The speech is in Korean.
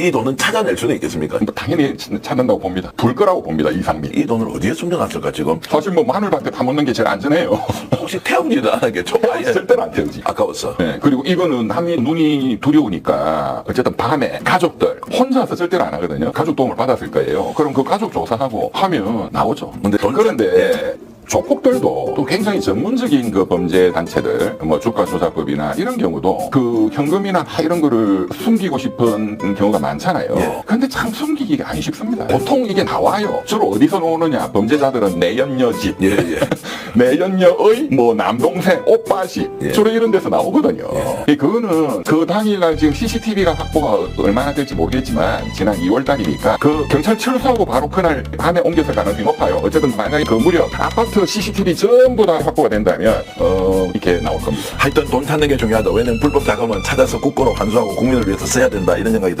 이 돈은 찾아낼 수는 있겠습니까? 뭐 당연히 찾는다고 봅니다. 불 거라고 봅니다. 이상민. 이 돈을 어디에 숨겨놨을까 지금? 사실 뭐 마늘밭에 파묻는 게 제일 안전해요. 혹시 태우지도 않았겠죠? 아예 절대로 안 태우지. 아까웠어. 네, 그리고 이거는 함이 눈이 두려우니까 어쨌든 밤에 가족들 혼자서 절대로 안 하거든요. 가족 도움을 받았을 거예요. 그럼 그 가족 조사하고 하면 나오죠. 근데 돈- 그런데 조폭들도 또 굉장히 전문적인 그 범죄 단체들, 뭐 주가조사법이나 이런 경우도 그 현금이나 이런 거를 숨기고 싶은 경우가 많잖아요. 예. 근데 참 숨기기가 안 쉽습니다. 보통 이게 나와요. 주로 어디서 나오느냐? 범죄자들은 내연녀 집, 예, 예. 내연녀의 뭐 남동생 오빠시 예. 주로 이런 데서 나오거든요. 예, 그거는 그 당일날 지금 CCTV가 확보가 얼마나 될지 모르겠지만 지난 2월 달이니까 그 경찰 철수하고 바로 그날 밤에 옮겼을 가능성이 높아요. 어쨌든 만약에 그 무렵 아파트 CCTV 전부 다 확보가 된다면 어 이렇게 나올 겁니다. 하여튼 돈 찾는 게 중요하다. 왜냐면 불법 자금은 찾아서 국고로 환수하고 국민을 위해서 써야 된다. 이런 생각이 들고.